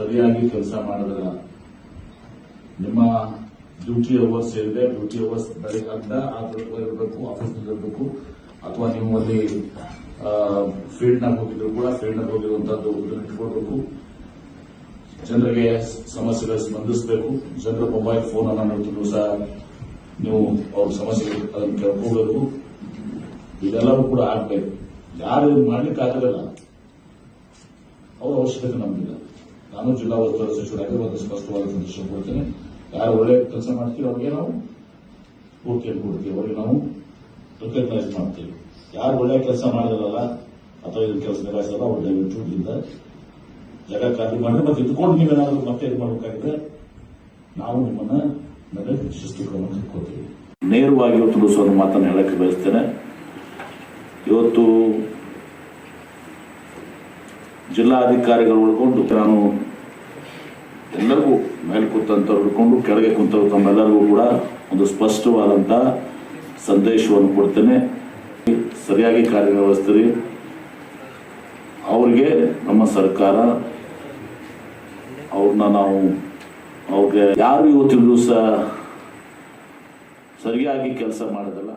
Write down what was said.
ಸರಿಯಾಗಿ ಕೆಲಸ ಮಾಡಿದ್ರ ನಿಮ್ಮ ಡ್ಯೂಟಿ ಅವರ್ಸ್ ಏನಿದೆ ಡ್ಯೂಟಿ ಅವರ್ಸ್ ಬೆಳಗ್ಗೆ ಅಂತ ಇರಬೇಕು ಆಫೀಸ್ನಲ್ಲಿ ಇರಬೇಕು, ಅಥವಾ ನೀವು ಅಲ್ಲಿ ಫೀಲ್ಡ್ನಾಗ ಹೋಗಿದ್ರು ಕೂಡ ಫೀಲ್ಡ್ನಾಗ ಹೋಗಿರುವಂತಹದ್ದು ಇಟ್ಕೊಳ್ಬೇಕು. ಜನರಿಗೆ ಸಮಸ್ಯೆಗಳು ಸ್ಪಂದಿಸಬೇಕು. ಜನರ ಮೊಬೈಲ್ ಫೋನ್ ಅನ್ನು ನೋಡ್ತಿದ್ರು ಸಹ ನೀವು ಅವ್ರ ಸಮಸ್ಯೆಗಳು ಅದನ್ನು ಕೇಳ್ಕೋಬೇಕು ಇದೆಲ್ಲವೂ ಕೂಡ ಆಗ್ಬೇಕು. ಯಾರು ಮಾಡಲಿಕ್ಕೆ ಅವರ ಅವ್ರ ಅವಶ್ಯಕತೆ ನಮಗಿಲ್ಲ ನಾನು ಜಿಲ್ಲಾ ಉಸ್ತುವಾರಿ ಸಚಿವರಾಗಿ ಒಂದು ಸ್ಪಷ್ಟವಾದ ಸಂದೇಶ ಕೊಡ್ತೇನೆ. ಯಾರು ಒಳ್ಳೆ ಕೆಲಸ ಮಾಡ್ತೀವಿ ಅವ್ರಿಗೆ ನಾವು ಓಕೆ ಕೊಡ್ತೀವಿ. ಅವರಿಗೆ ನಾವು ರೆಕಗ್ನೈಸ್ ಮಾಡ್ತೀವಿ. ಯಾರು ಒಳ್ಳೆ ಕೆಲಸ ಮಾಡಿದಾರಲ್ಲ, ಅಥವಾ ಇದು ಕೆಲಸ ನಿಭಾಯಿಸಲ್ಲ ದಯವಿಟ್ಟು ಇಲ್ಲ ಜಾಗ ಖಾಲಿ ಮಾಡಿ ಮತ್ತೆ ಇದ್ಕೊಂಡು ನೀವೇನಾದ್ರೂ ಮತ್ತೆ ಇದು ಮಾಡಬೇಕಾಗಿದ್ರೆ ನಾವು ನಿಮ್ಮನ್ನ ಮೇಲೆ ಶಿಸ್ತು ಕ್ರಮ ತಿಳ್ಕೊತೀವಿ ನೇರವಾಗಿ ಇವತ್ತು ಮಾತನ್ನು ಹೇಳಕ್ಕೆ ಬಯಸ್ತೇನೆ. ಇವತ್ತು ಜಿಲ್ಲಾಧಿಕಾರಿಗಳು ಉಳ್ಕೊಂಡು ನಾನು ಎಲ್ಲರಿಗೂ ಮೇಲೆ ಕೂತಂಥವ್ರು ಹಿಡ್ಕೊಂಡು ಕೆಳಗೆ ಕುಂತವ್ರು ತಮ್ಮೆಲ್ಲರಿಗೂ ಕೂಡ ಒಂದು ಸ್ಪಷ್ಟವಾದಂಥ ಸಂದೇಶವನ್ನು ಕೊಡ್ತೇನೆ. ಸರಿಯಾಗಿ ಕಾರ್ಯನಿರ್ವಹಿಸ್ತೀರಿ. ಅವ್ರಿಗೆ ನಮ್ಮ ಸರ್ಕಾರ, ಅವ್ರನ್ನ ನಾವು ಅವ್ರಿಗೆ ಯಾರು ಇವತ್ತಿನ ದಿವಸ ಸರಿಯಾಗಿ ಕೆಲಸ ಮಾಡೋದಲ್ಲ